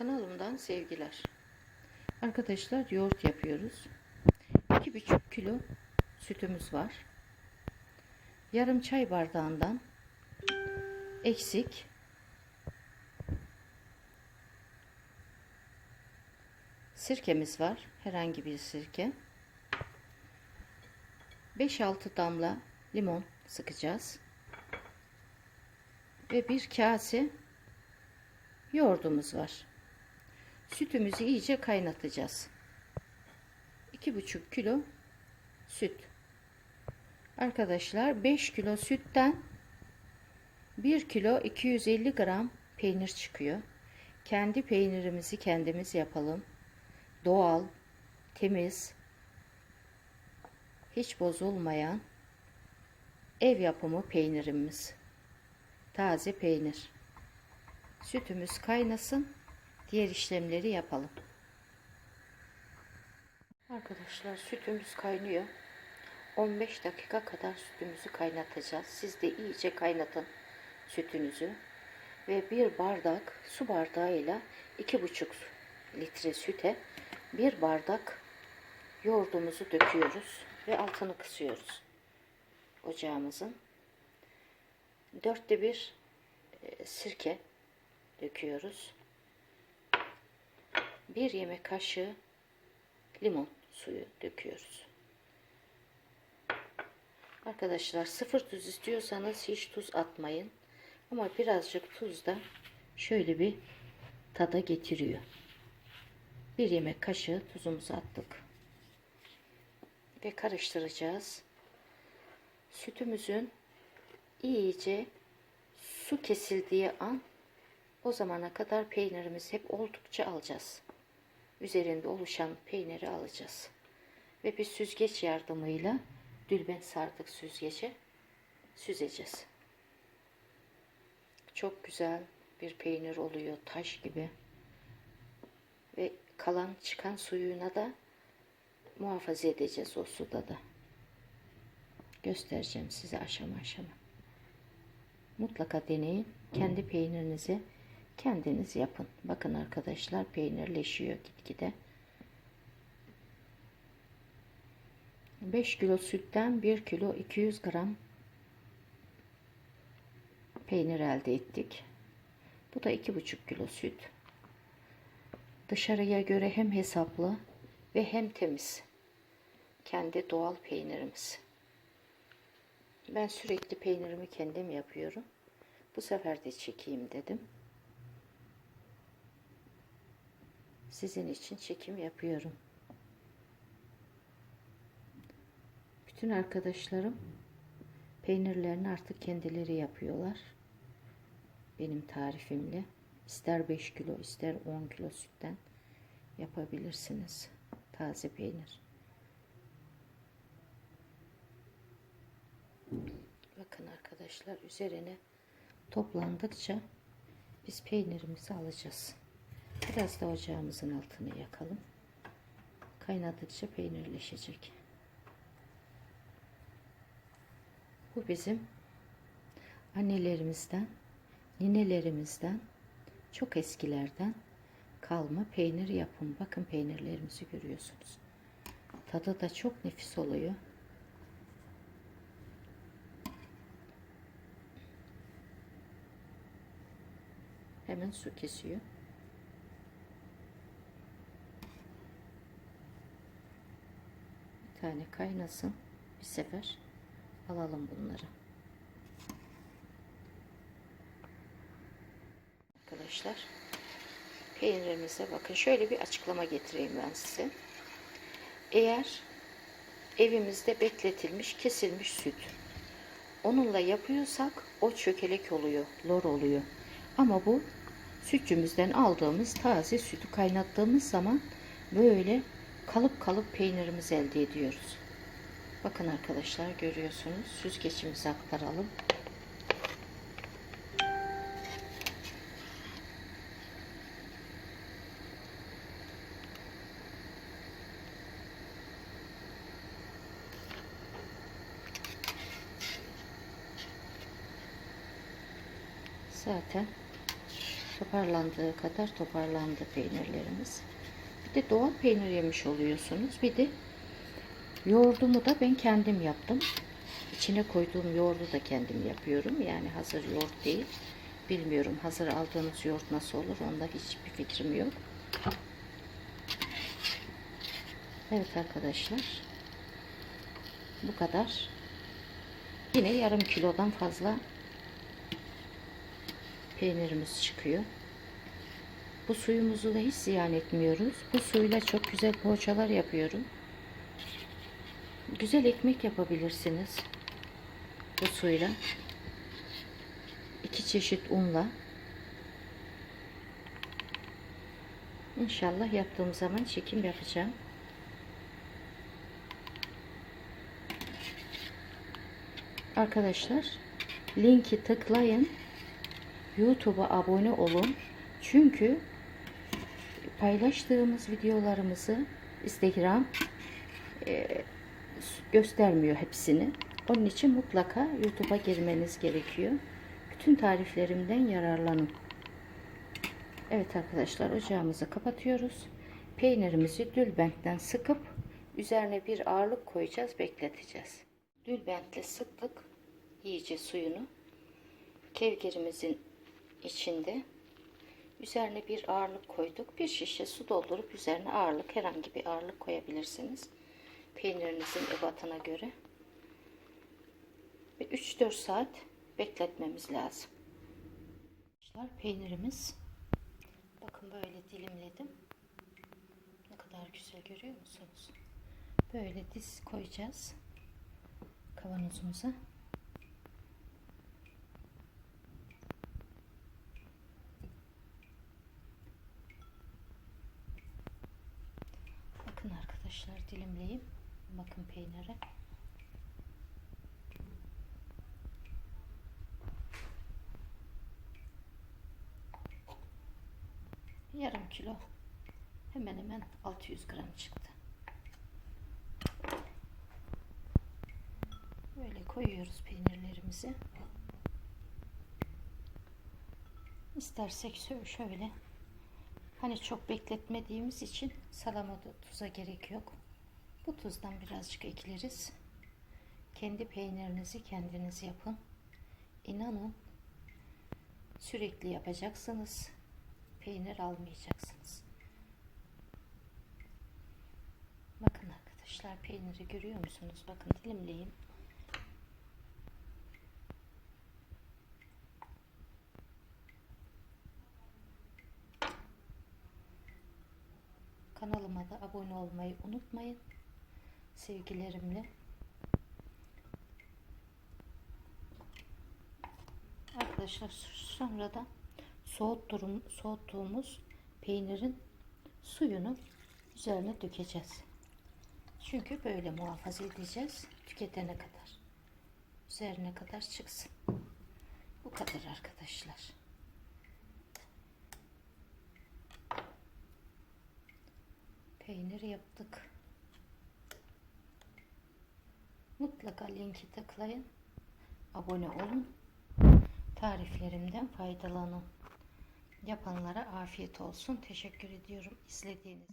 Kanalımdan sevgiler. Arkadaşlar yoğurt yapıyoruz. 2,5 kilo sütümüz var. Yarım çay bardağından eksik sirkemiz var. Herhangi bir sirke. 5-6 damla limon sıkacağız. Ve bir kase yoğurdumuz var. Sütümüzü iyice kaynatacağız. 2,5 kilo süt. Arkadaşlar 5 kilo sütten 1 kilo 250 gram peynir çıkıyor. Kendi peynirimizi kendimiz yapalım. Doğal, temiz, hiç bozulmayan ev yapımı peynirimiz. Taze peynir. Sütümüz kaynasın. Diğer işlemleri yapalım. Arkadaşlar sütümüz kaynıyor. 15 dakika kadar sütümüzü kaynatacağız. Siz de iyice kaynatın sütünüzü. Ve bir bardak su bardağıyla 2,5 litre süte bir bardak yoğurdumuzu döküyoruz ve altını kısıyoruz. Ocağımızın. Dörtte bir e, sirke döküyoruz. Bir yemek kaşığı limon suyu döküyoruz. Arkadaşlar sıfır tuz istiyorsanız hiç tuz atmayın. Ama birazcık tuz da şöyle bir tada getiriyor. Bir yemek kaşığı tuzumuzu attık. Ve karıştıracağız. Sütümüzün iyice su kesildiği an o zamana kadar peynirimizi hep oldukça alacağız. Üzerinde oluşan peyniri alacağız. Ve bir süzgeç yardımıyla dülben sardık süzgece süzeceğiz. Çok güzel bir peynir oluyor taş gibi. Ve kalan çıkan suyuna da muhafaza edeceğiz o suda da. Göstereceğim size aşama aşama. Mutlaka deneyin. Kendi peynirinizi kendiniz yapın. Bakın arkadaşlar peynirleşiyor gitgide. 5 kilo sütten 1 kilo 200 gram peynir elde ettik. Bu da 2,5 kilo süt. Dışarıya göre hem hesaplı ve hem temiz. Kendi doğal peynirimiz. Ben sürekli peynirimi kendim yapıyorum. Bu sefer de çekeyim dedim. Sizin için çekim yapıyorum. Bütün arkadaşlarım peynirlerini artık kendileri yapıyorlar. Benim tarifimle. İster 5 kilo ister 10 kilo sütten yapabilirsiniz. Taze peynir. Bakın arkadaşlar üzerine toplandıkça biz peynirimizi alacağız. Biraz da ocağımızın altını yakalım. Kaynadıkça peynirleşecek. Bu bizim annelerimizden, ninelerimizden, çok eskilerden kalma peynir yapım. Bakın peynirlerimizi görüyorsunuz. Tadı da çok nefis oluyor. Hemen su kesiyor. Tane kaynasın. Bir sefer alalım bunları. Arkadaşlar peynirimize bakın şöyle bir açıklama getireyim ben size. Eğer evimizde bekletilmiş kesilmiş süt onunla yapıyorsak o çökelek oluyor, lor oluyor. Ama bu sütçümüzden aldığımız taze sütü kaynattığımız zaman böyle kalıp kalıp peynirimizi elde ediyoruz. Bakın arkadaşlar görüyorsunuz. Süzgeçimizi aktaralım. Zaten Toparlandığı kadar toparlandı peynirlerimiz. Bir de doğal peynir yemiş oluyorsunuz. Bir de yoğurdumu da ben kendim yaptım. İçine koyduğum yoğurdu da kendim yapıyorum. Yani hazır yoğurt değil. Bilmiyorum hazır aldığınız yoğurt nasıl olur onda hiçbir fikrim yok. Evet arkadaşlar. Bu kadar. Yine yarım kilodan fazla peynirimiz çıkıyor. Bu suyumuzu da hiç ziyan etmiyoruz. Bu suyla çok güzel poğaçalar yapıyorum. Güzel ekmek yapabilirsiniz. Bu suyla. iki çeşit unla. İnşallah yaptığım zaman çekim yapacağım. Arkadaşlar linki tıklayın. YouTube'a abone olun. Çünkü paylaştığımız videolarımızı Instagram e, göstermiyor hepsini. Onun için mutlaka YouTube'a girmeniz gerekiyor. Bütün tariflerimden yararlanın. Evet arkadaşlar ocağımızı kapatıyoruz. Peynirimizi dülbentten sıkıp üzerine bir ağırlık koyacağız, bekleteceğiz. Dülbentle sıktık iyice suyunu. Kevgirimizin içinde üzerine bir ağırlık koyduk. Bir şişe su doldurup üzerine ağırlık herhangi bir ağırlık koyabilirsiniz. Peynirinizin ebatına göre. Ve 3-4 saat bekletmemiz lazım. Arkadaşlar peynirimiz bakın böyle dilimledim. Ne kadar güzel görüyor musunuz? Böyle diz koyacağız kavanozumuza. Bakın arkadaşlar dilimleyeyim. Bakın peynire. Yarım kilo. Hemen hemen 600 gram çıktı. Böyle koyuyoruz peynirlerimizi. İstersek şöyle Hani çok bekletmediğimiz için salamada tuza gerek yok. Bu tuzdan birazcık ekleriz. Kendi peynirinizi kendiniz yapın. İnanın sürekli yapacaksınız. Peynir almayacaksınız. Bakın arkadaşlar peyniri görüyor musunuz? Bakın dilimleyeyim. Kanalıma da abone olmayı unutmayın. Sevgilerimle. Arkadaşlar sonra da soğuttuğum, soğuttuğumuz peynirin suyunu üzerine dökeceğiz. Çünkü böyle muhafaza edeceğiz tüketene kadar. Üzerine kadar çıksın. Bu kadar arkadaşlar. Peynir yaptık. Mutlaka linki tıklayın. Abone olun. Tariflerimden faydalanın. Yapanlara afiyet olsun. Teşekkür ediyorum izlediğiniz